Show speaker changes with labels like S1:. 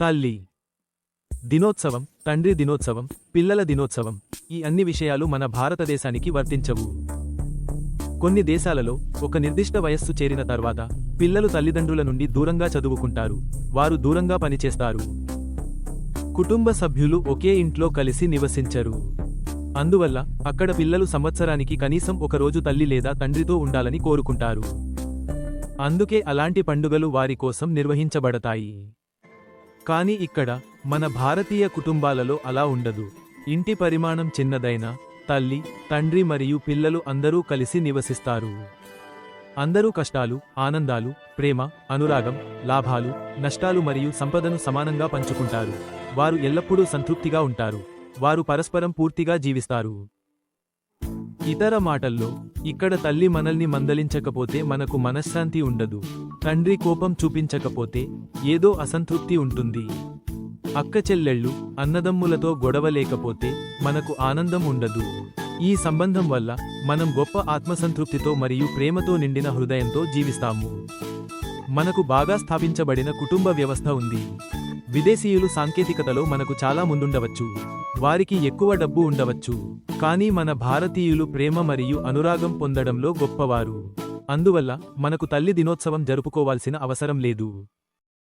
S1: తల్లి. దినోత్సవం తండ్రి దినోత్సవం పిల్లల దినోత్సవం ఈ అన్ని విషయాలు మన భారతదేశానికి వర్తించవు. కొన్ని దేశాలలో ఒక నిర్దిష్ట వయస్సు చేరిన తర్వాత పిల్లలు తల్లిదండ్రుల నుండి దూరంగా చదువుకుంటారు వారు దూరంగా పనిచేస్తారు. కుటుంబ సభ్యులు ఒకే ఇంట్లో కలిసి నివసించరు. అందువల్ల అక్కడ పిల్లలు సంవత్సరానికి కనీసం ఒక రోజు తల్లి లేదా తండ్రితో ఉండాలని కోరుకుంటారు. అందుకే అలాంటి పండుగలు వారి కోసం నిర్వహించబడతాయి. కానీ ఇక్కడ మన భారతీయ కుటుంబాలలో అలా ఉండదు. ఇంటి పరిమాణం చిన్నదైనా తల్లి తండ్రి మరియు పిల్లలు అందరూ కలిసి నివసిస్తారు. అందరూ కష్టాలు ఆనందాలు ప్రేమ అనురాగం లాభాలు నష్టాలు మరియు సంపదను సమానంగా పంచుకుంటారు. వారు ఎల్లప్పుడూ సంతృప్తిగా ఉంటారు. వారు పరస్పరం పూర్తిగా జీవిస్తారు. ఇతర మాటల్లో ఇక్కడ తల్లి మనల్ని మందలించకపోతే మనకు మనశ్శాంతి ఉండదు. తండ్రి కోపం చూపించకపోతే ఏదో అసంతృప్తి ఉంటుంది. అక్క చెల్లెళ్ళు అన్నదమ్ములతో గొడవ లేకపోతే మనకు ఆనందం ఉండదు. ఈ సంబంధం వల్ల మనం గొప్ప ఆత్మసంతృప్తితో మరియు ప్రేమతో నిండిన హృదయంతో జీవిస్తాము. మనకు బాగా స్థాపించబడిన కుటుంబ వ్యవస్థ ఉంది. విదేశీయులు సాంకేతికతలో మనకు చాలా ముందుండవచ్చు. వారికి ఎక్కువ డబ్బు ఉండవచ్చు. కానీ మన భారతీయులు ప్రేమ మరియు అనురాగం పొందడంలో గొప్పవారు. అందువల్ల మనకు తల్లి దినోత్సవం జరుపుకోవాల్సిన అవసరం లేదు.